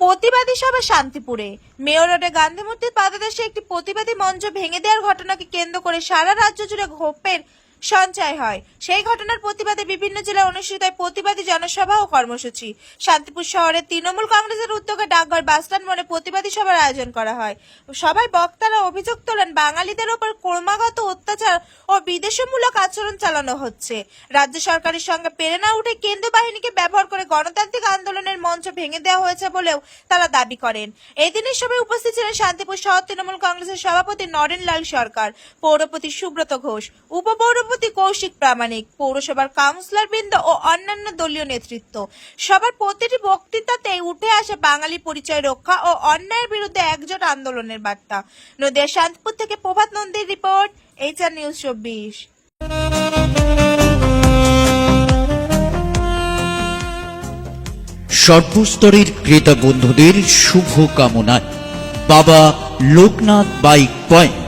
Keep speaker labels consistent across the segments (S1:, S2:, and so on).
S1: প্রতিবাদী সভা শান্তিপুরে। মেয়র রোডে গান্ধী মূর্তির পাদদেশে একটি প্রতিবাদী মঞ্চ ভেঙে দেওয়ার ঘটনাকে কেন্দ্র করে সারা রাজ্য জুড়ে ক্ষোভের সঞ্চয় হয়। সেই ঘটনার প্রতিবাদে বিভিন্ন জেলায় অনুষ্ঠিত প্রতিবাদী জনসভা ও কর্মসূচি। শান্তিপুর শহরে তৃণমূল কংগ্রেসের উদ্যোগে ডাকঘর বাসস্ট্যান্ড মোড়ে প্রতিবাদী সভার আয়োজন করা হয়। সভায় বক্তারা অভিযোগ তোলেন বাঙালিদের ওপর ক্রমাগত অত্যাচার ও বিদেশমূলক আচরণ চালানো হচ্ছে। রাজ্য সরকারের সঙ্গে পেরে না উঠে কেন্দ্র বাহিনীকে ব্যবহার করে গণতান্ত্রিক আন্দোলনের মঞ্চ ভেঙে দেওয়া হয়েছে বলেও তারা দাবি করেন। এই দিনের সভায় উপস্থিত ছিলেন শান্তিপুর শহর তৃণমূল কংগ্রেসের সভাপতি নরেন লাল সরকার, পৌরপতি সুব্রত ঘোষ উপপৌরপতি কৌশিক প্রামাণিক, পৌরসভার কাউন্সিলর বৃন্দ ও অন্যান্য দলীয় নেতৃত্ব। সবার প্রতিটি বক্তৃতাতে উঠে আসে বাঙালি পরিচয় রক্ষা ও অন্যায়ের বিরুদ্ধে একজোট আন্দোলনের বার্তা। নদিয়া শান্তপুর থেকে প্রভাত নন্দীর রিপোর্ট, এইচআর নিউজ চব্বিশ।
S2: সর্বস্তরের ক্রেতা বন্ধুদের শুভ কামনায় বাবা লোকনাথ বাইক পয়েন্ট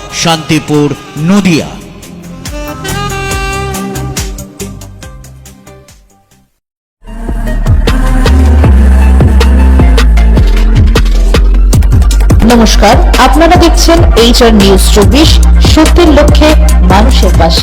S2: শান্তিপুর নদিয়া।
S3: নমস্কার আপনারা দেখছেন এইচআর নিউজ চব্বিশ সত্যের লক্ষ্যে মানুষের পাশে।